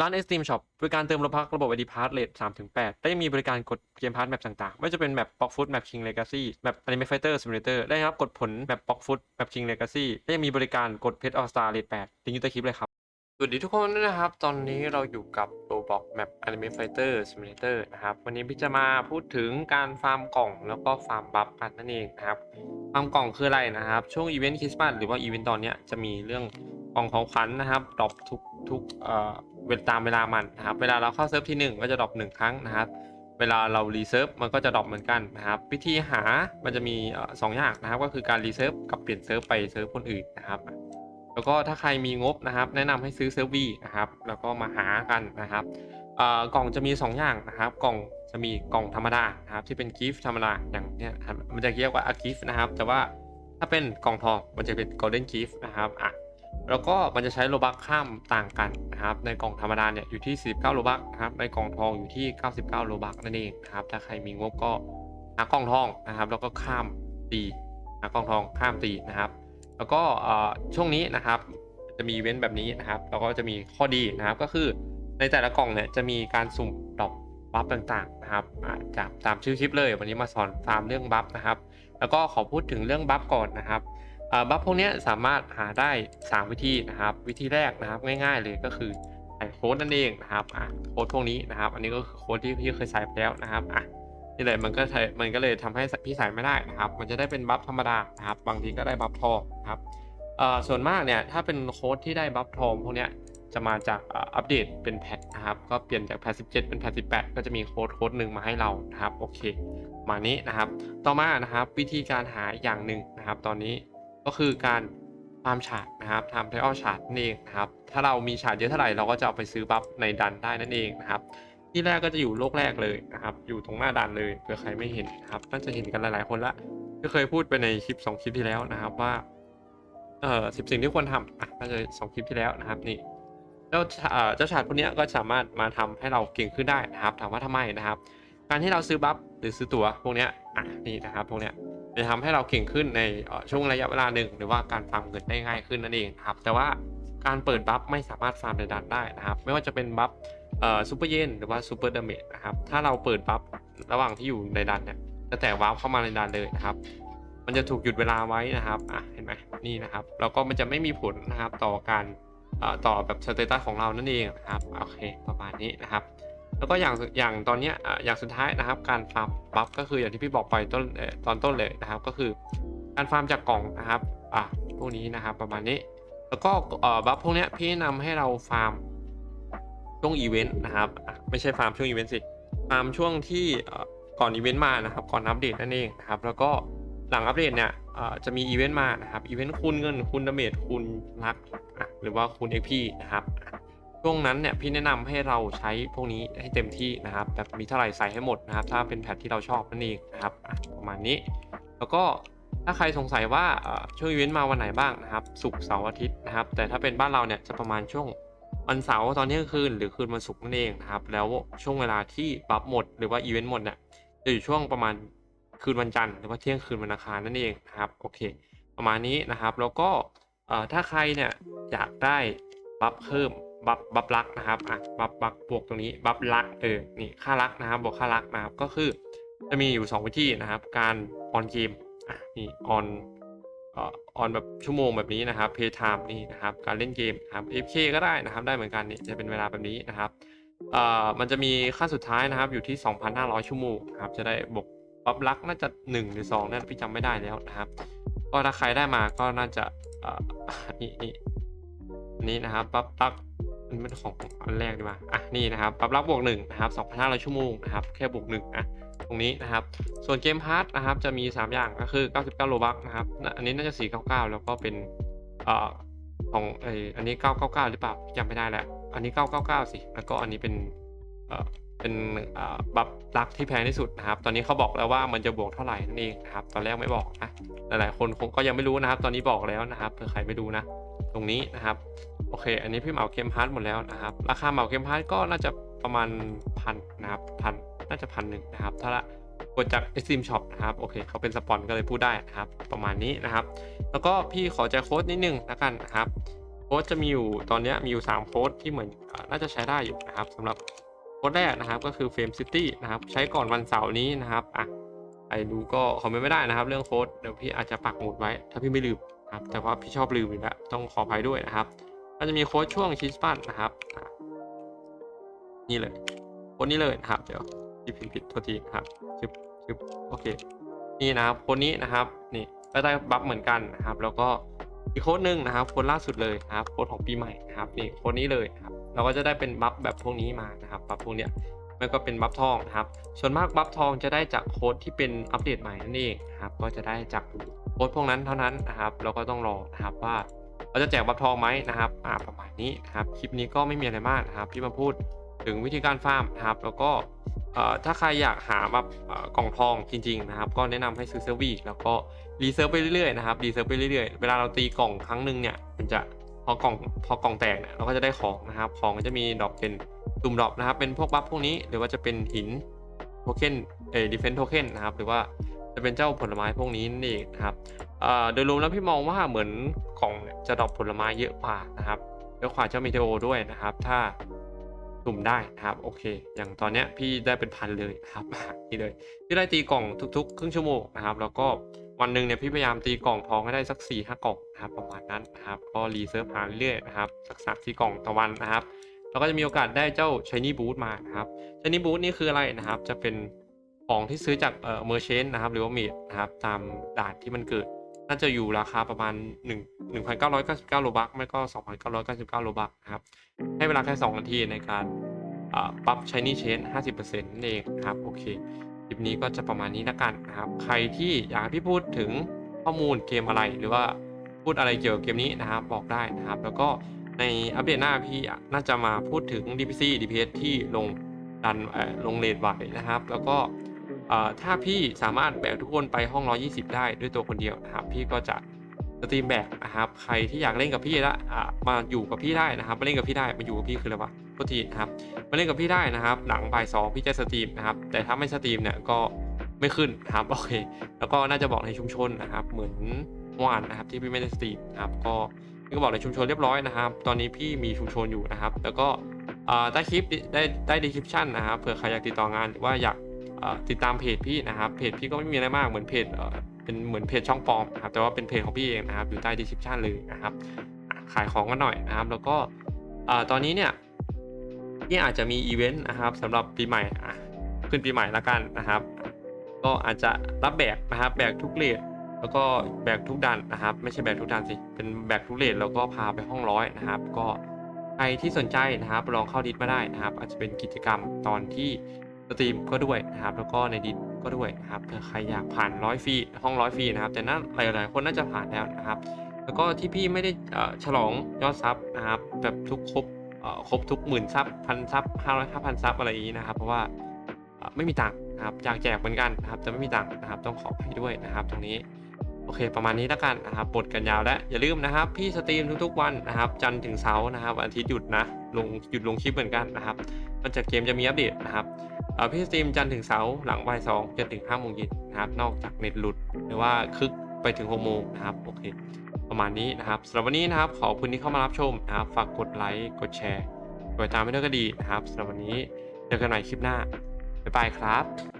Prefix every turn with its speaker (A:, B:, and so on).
A: ร้าน Steam Shop บริการเติมโลบัคระบบ ID Pass เลท3-8และยังมีบริการกดเกมพาร์ทแมปต่างๆ ไม่ว่าจะเป็นแมป Block Foot แมป King Legacy แมป Anime Fighter Simulator ได้รับกดผลแมป Block Foot แมป King Legacy และยังมีบริการกดเพชร All Star เลท8ลิงก์อยู่ใต้คลิปเลยครับสวัสดีทุกคนนะครับ ตอนนี้เราอยู่กับ Roblox Map Anime Fighter Simulator นะครับ วันนี้พี่จะมาพูดถึงการฟาร์มกล่องแล้วก็ฟาร์มบัฟกันนั่นเองนะครับ ฟาร์มกล่องคืออะไรนะครับ ช่วงอีเวนต์คริสต์มาสหรือว่าอีเวนต์ตอนนี้จะมีเรื่องกล่องของขวัญนะครับดรอปทุกทุกเอ่อ เวลตามเวลามันนะครับ เวลาเราเข้าเซิร์ฟที่หนึ่งก็จะดรอปหนึ่งครั้งนะครับ เวลาเรารีเซิร์ฟมันก็จะดรอปเหมือนกันนะครับ วิธีหามันจะมีเอ่อสองอย่างนะครับ ก็คือการรีเซิร์ฟกับเปลี่ยนเซิร์ฟไปเซิร์ฟคนอื่นนะครับ แล้วก็ถ้าใครมีงบนะครับ แนะนำให้ซื้อเซิร์ฟวีนะครับ แล้วก็มาหากันนะครับกล่องจะมี 2 อย่างนะครับ กล่องจะมีกล่องธรรมดานะครับ ที่เป็นกิฟต์ธรรมดาอย่างเนี้ยครับมันจะเรียกว่าอากิฟต์นะครับ แต่ว่าถ้าเป็นกล่องทองมันจะเป็นโกลเด้นกิฟต์นะครับอะ แล้วก็มันจะใช้โลบักข้ามต่างกันนะครับ ในกล่องธรรมดาเนี่ยอยู่ที่ 49 โลบักนะครับ ในกล่องทองอยู่ที่ 99 โลบักนั่นเองนะครับ ถ้าใครมีงบก็หากล่องทองนะครับ แล้วก็ข้ามตีหากล่องทองข้ามตีนะครับ แล้วก็ช่วงนี้นะครับ จะมีเว้นแบบนี้นะครับ แล้วก็จะมีข้อดีนะครับ ก็คือในแต่ละกล่องเนี่ยจะมีการสุ่มดอกบัฟต่างๆนะครับจากตามชื่อคลิปเลย วันนี้มาสอนฟาร์มเรื่องบัฟนะครับ แล้วก็ขอพูดถึงเรื่องบัฟก่อนนะครับ บัฟพวกนี้สามารถหาได้ 3 วิธีนะครับ วิธีแรกนะครับง่าย ๆ เลยก็คือใส่โค้ดนั่นเองนะครับอะโค้ดพวกนี้นะครับ อันนี้ก็คือโค้ดที่พี่เคยใส่ไปแล้วนะครับอะนี่เลยมันก็ใช้มันก็เลยทำให้พี่ใส่ไม่ได้นะครับ มันจะได้เป็นบัฟธรรมดานะครับ บางทีก็ได้บัฟทองนะครับเออส่วนมากเนี่ยถ้าเป็นโค้ดที่ได้บัฟทองพวกเนี้ยจะมาจากอัปเดตเป็นแพทนะครับ ก็เปลี่ยนจากแพท17 เป็นแพท18 ก็จะมีโค้ดโค้ดหนึ่งมาให้เรานะครับ โอเค มานี้นะครับ ต่อมานะครับวิธีการหาอย่างหนึ่งนะครับ ตอนนี้ ก็คือการฟาร์มฉาดนะครับทำไทออลฉาดนั่นเองนะครับ ถ้าเรามีฉาดเยอะเท่าไหร่เราก็จะเอาไปซื้อบัฟในดันได้นั่นเองนะครับ ที่แรกก็จะอยู่โลกแรกเลยนะครับ อยู่ตรงหน้าด่านเลยเผื่อใครไม่เห็นนะครับน่าจะเห็นกันหลายๆคนละก็เคยพูดไปในคลิป 2 คลิปที่แล้วนะครับว่าเอ่อสิบสิ่งที่ควรทำอะน่าจะสองคลิปที่แล้วนะครับนี่เจ้าเจ้าชาดพวกนี้ก็สามารถมาทำให้เราเก่งขึ้นได้นะครับ ถามว่าทำไมนะครับ การที่เราซื้อบัฟหรือซื้อตั๋วพวกนี้อะนี่นะครับพวกนี้ จะทำให้เราเก่งขึ้นในช่วงระยะเวลาหนึ่งหรือว่าการฟาร์มเงินได้ง่ายขึ้นนั่นเองนะครับ แต่ว่าการเปิดบัฟไม่สามารถฟาร์มในดันได้นะครับ ไม่ว่าจะเป็นบัฟซูเปอร์เยนหรือว่าซูเปอร์ดาเมจนะครับ ถ้าเราเปิดบัฟระหว่างที่อยู่ในดันเนี่ยจะแตกวาร์ปเข้ามาในดันเลยนะครับ มันจะถูกหยุดเวลาไว้นะครับอะเห็นไหมนี่นะครับ แล้วก็มันจะไม่มีผลนะครับต่อการต่อแบบสเตตัสของเรานั่นเองนะครับ โอเค ประมาณนี้นะครับ แล้วก็อย่างอย่างตอนนี้อย่างสุดท้ายนะครับ การฟาร์มบัฟก็คืออย่างที่พี่บอกไปต้นเอ่อตอนต้นเลยนะครับ ก็คือ การฟาร์มจากกล่องนะครับอะพวกนี้นะครับประมาณนี้ แล้วก็บัฟพวกนี้พี่แนะนำให้เราฟาร์มช่วงอีเวนต์นะครับไม่ใช่ฟาร์มช่วงอีเวนต์สิฟาร์มช่วงที่ก่อนอีเวนต์มานะครับ ก่อนอัปเดตนั่นเองนะครับ แล้วก็หลังอัปเดตเนี่ยจะมีอีเวนต์มานะครับอีเวนต์คูณเงินคูณดาเมจคูณรักหรือว่าคูณ XP นะครับ ช่วงนั้นเนี่ยพี่แนะนำให้เราใช้พวกนี้ให้เต็มที่นะครับแบบมีเท่าไหร่ใส่ให้หมดนะครับ ถ้าเป็นแพทที่เราชอบนั่นเองนะครับประมาณนี้ แล้วก็ถ้าใครสงสัยว่าช่วงอีเวนต์มาวันไหนบ้างนะครับศุกร์เสาร์อาทิตย์นะครับ แต่ถ้าเป็นบ้านเราเนี่ยจะประมาณช่วงวันเสาร์ตอนเที่ยงคืนหรือคืนวันศุกร์นั่นเองนะครับ แล้วช่วงเวลาที่บัฟหมดหรือว่าอีเวนต์หมดเนี่ยจะอยู่ช่วงประมาณคืนวันจันทร์หรือว่าเที่ยงคืนวันอังคารนั่นเองนะครับโอเค ประมาณนี้นะครับ แล้วก็ถ้าใครเนี่ยอยากได้บัฟเพิ่ม บัฟบัฟลักนะครับอะบัฟบัฟบวกตรงนี้บัฟลักเออนี่ค่ารักนะครับบวกค่ารักนะครับก็คือจะมีอยู่ 2 วิธีนะครับ การออนเกมอะนี่ออนออนแบบชั่วโมงแบบนี้นะครับเพย์ไทม์นี่นะครับการเล่นเกมครับ FK ก็ได้นะครับได้เหมือนกันนี่จะเป็นเวลาแบบนี้นะครับเอ่อมันจะมีค่าสุดท้ายนะครับอยู่ที่ 2,500 ชั่วโมงครับจะได้บวกบัฟลักน่าจะ 1 หรือ2นั่นพี่จำไม่ได้แล้วนะครับก็ถ้าใครได้มาก็น่าจะเอ่อนี่นี่อันนี้นะครับบัฟลัก นนี้เป็นของอันแรกดีกว่าอะนี่นะครับบัฟลักบวก1นะครับ2,500ชั่วโมงนะครับแค่บวก1อะตรงนี้นะครับ ส่วนเกมพาร์ทนะครับจะมี 3 อย่างก็คือ 99 โลบักนะครับ อันนี้น่าจะ 499 แล้วก็เป็นเอ่อของไออันนี้ 999 หรือเปล่าจำไม่ได้แล้ว อันนี้ 999 สิ แล้วก็อันนี้เป็นเอ่อเป็นเอ่อบัฟลักที่แพงที่สุดนะครับ ตอนนี้เขาบอกแล้วว่ามันจะบวกเท่าไหร่นั่นเองนะครับ ตอนแรกไม่บอกนะ หลายๆคนคงก็ยังไม่รู้นะครับ ตอนนี้บอกแล้วนะครับเผื่อใครไม่รู้นะ ตรงนี้นะครับ โอเค อันนี้พี่เหมาเกมพาร์ทหมดแล้วนะครับ ราคาเหมาเกมพาร์ทก็น่าจะประมาณพันนะครับพันน่าจะพันหนึ่งนะครับ ถ้าละกดจาก Steam Shop นะครับ โอเค เขาเป็นสปอนก็เลยพูดได้นะครับ ประมาณนี้นะครับ แล้วก็พี่ขอแจกโค้ดนิดนึงแล้วกันนะครับ โค้ดจะมีอยู่ ตอนนี้มีอยู่ 3 โค้ดที่เหมือนน่าจะใช้ได้อยู่นะครับสำหรับโค้ดแรกนะครับ ก็คือ Frame City นะครับ ใช้ก่อนวันเสาร์นี้นะครับ อะ ใครดูก็คอมเมนต์ไม่ได้นะครับ เรื่องโค้ด เดี๋ยวพี่อาจจะปักหมุดไว้ ถ้าพี่ไม่ลืม ครับแต่ว่าพี่ชอบลืมอยู่แล้วต้องขออภัยด้วยนะครับก็จะมีโค้ดช่วงชิสปันนะครับ นี่เลยโค้ดนี้เลยนะครับ เดี๋ยวพี่พิมพ์ผิดโทษทีนะครับชึบชึบโอเค นี่นะครับโค้ดนี้นะครับนี่ก็ได้บัฟเหมือนกันนะครับ แล้วก็อีกโค้ดหนึ่งนะครับโค้ดล่าสุดเลยนะครับโค้ดของปีใหม่นะครับนี่โค้ดนี้เลยครับ เราก็จะได้เป็นบัฟแบบพวกนี้มานะครับบัฟพวกเนี้ยมันก็เป็นบัฟทองนะครับ ส่วนมากบัฟทองจะได้จากโค้ดที่เป็นอัปเดตใหม่นั่นเองนะครับ ก็จะได้จาก ค้ดพวกนั้นเท่านั้นนะครับเราก็ต้องรอนะครับว่าเราจะแจกบัฟทองไหมนะครับอ่าประมาณนี้นะครับคลิปนี้ก็ไม่มีอะไรมากนะครับพี่มาพูดถึงวิธีการฟาร์มนะครับ แล้วก็ถ้าใครอยากหาแบบกล่องทองจริงๆนะครับ ก็แนะนำให้ซื้อเซอร์วีแล้วก็รีเซิร์ฟไปเรื่อยๆนะครับรีเซิร์ฟไปเรื่อยๆ เวลาเราตีกล่องครั้งหนึ่งเนี่ยมันจะพอกล่องพอกล่องแตกเนี่ยเราก็จะได้ของนะครับของก็จะมีดอปเป็นตุ่มดอปนะครับเป็นพวกบัฟพวกนี้หรือว่าจะเป็นหินโทเค็นเอ่อดิเฟนโทเค็นนะครับหรือว่า จะเป็นเจ้าผลไม้พวกนี้นั่นเองนะครับเอ่อโดยรวมแล้วพี่มองว่าเหมือนกล่องจะดรอปผลไม้เยอะกว่านะครับเยอะกว่าเจ้าเมเทโอด้วยนะครับ ถ้าสุ่มได้นะครับโอเค อย่างตอนเนี้ยพี่ได้เป็นพันเลยครับนี่เลยพี่ได้ตีกล่องทุกๆ ครึ่งชั่วโมงนะครับ แล้วก็วันหนึ่งเนี่ยพี่พยายามตีกล่องทองให้ได้สัก4ี่ห้ากล่องนะครับประมาณนั้นนะครับก็รีเซิร์ฟหาเรื่อยๆนะครับสักสามสี่กล่องต่อวันนะครับเราก็จะมีโอกาสได้เจ้าช h นี่บู t มานะครับช h นี่บู t นี่คืออะไรนะครับ จะเป็น ของที่ซื้อจากเอ่อเมอร์เชนนะครับหรือว่าเมดนะครับตามด่านที่มันเกิด น่าจะอยู่ราคาประมาณ 1 1,999โลบักไม่ก็ 2,999โลบักนะครับ ให้เวลาแค่ 2 นาทีในการปรับใช้นี่เชน50%นั่นเองครับโอเคคลิปนี้ก็จะประมาณนี้ละกันนะครับ ใครที่อยากพี่พูดถึงข้อมูลเกมอะไรหรือว่าพูดอะไรเกี่ยวกับเกมนี้นะครับบอกได้นะครับ แล้วก็ในอัปเดตหน้าพี่น่าจะมาพูดถึง DPC DPS ที่ลงดันลงเลดไหวนะครับ แล้วก็ ถ้าพี่สามารถแบกทุกคนไปห้อง 120 ได้ด้วยตัวคนเดียวนะครับ พี่ก็จะสตรีมแบกนะครับใครที่อยากเล่นกับพี่ละมาอยู่กับพี่ได้นะครับมาเล่นกับพี่ได้มาอยู่กับพี่คืออะไรวะโทษทีนะครับมาเล่นกับพี่ได้นะครับ หลังบ่ายสองพี่จะสตรีมนะครับ แต่ถ้าไม่สตรีมเนี่ยก็ไม่ขึ้นครับโอเค แล้วก็น่าจะบอกในชุมชนนะครับ เหมือนเมื่อวานนะครับที่พี่ไม่ได้สตรีมนะครับ ก็พี่ก็บอกในชุมชนเรียบร้อยนะครับ ตอนนี้พี่มีชุมชนอยู่นะครับ แล้วก็ใต้คลิปได้ได้ดีคริปชั่นนะครับเผื่อใครอยากติดต่องานหรือว่าอยากเอ่อ ติดตามเพจพี่นะครับเพจพี่ก็ไม่มีอะไรมากเหมือนเพจเป็นเหมือนเพจช่องปลอมนะครับแต่ว่าเป็นเพจของพี่เองนะครับอยู่ใต้ description เลยนะครับ ขายของกันหน่อยนะครับ แล้วก็ตอนนี้เนี่ยพี่อาจจะมีอีเวนต์นะครับสำหรับปีใหม่ขึ้นปีใหม่ละกันนะครับ ก็อาจจะรับแบกนะครับแบกทุกเลทแล้วก็แบกทุกดันนะครับ ไม่ใช่แบกทุกดันสิเป็นแบกทุกเลทแล้วก็พาไปห้องร้อยนะครับ ก็ใครที่สนใจนะครับลองเข้าดิสมาได้นะครับ อาจจะเป็นกิจกรรมตอนที่ สตรีมก็ด้วยนะครับ แล้วก็ในดิสก็ด้วยนะครับเผื่อใครอยากผ่านร้อยฟรีห้องร้อยฟรีนะครับ แต่น่าหลาย ๆ คนน่าจะผ่านแล้วนะครับ แล้วก็ที่พี่ไม่ได้ฉลองยอดซับนะครับแบบทุกครบครบทุกหมื่นซับพันซับห้าร้อยห้าพันซับอะไรอย่างนี้นะครับ เพราะว่าไม่มีตังค์นะครับอยากแจกเหมือนกันนะครับแต่ไม่มีตังค์นะครับต้องขออภัยด้วยนะครับ ตรงนี้โอเค ประมาณนี้แล้วกันนะครับบทกันยาวแล้วอย่าลืมนะครับ พี่สตรีมทุกๆวันนะครับ จันทร์ถึงเสาร์นะครับวันอาทิตย์หยุดนะลงหยุดลงคลิปเหมือนกันนะครับมันจะเกมจะมีอัปเดตนะครับ พี่สตรีมจันทร์ถึงเสาร์หลังบ่ายสองจนถึงห้าโมงเย็นนะครับ นอกจากเน็ตหลุดหรือว่าคึกไปถึงหกโมงนะครับโอเค ประมาณนี้นะครับสำหรับวันนี้นะครับขอบคุณที่เข้ามารับชมนะครับฝากกดไลค์กดแชร์กดติดตามไม่ด้วยก็ดีนะครับสำหรับวันนี้เจอกันใหม่คลิปหน้าบ๊ายบายครับ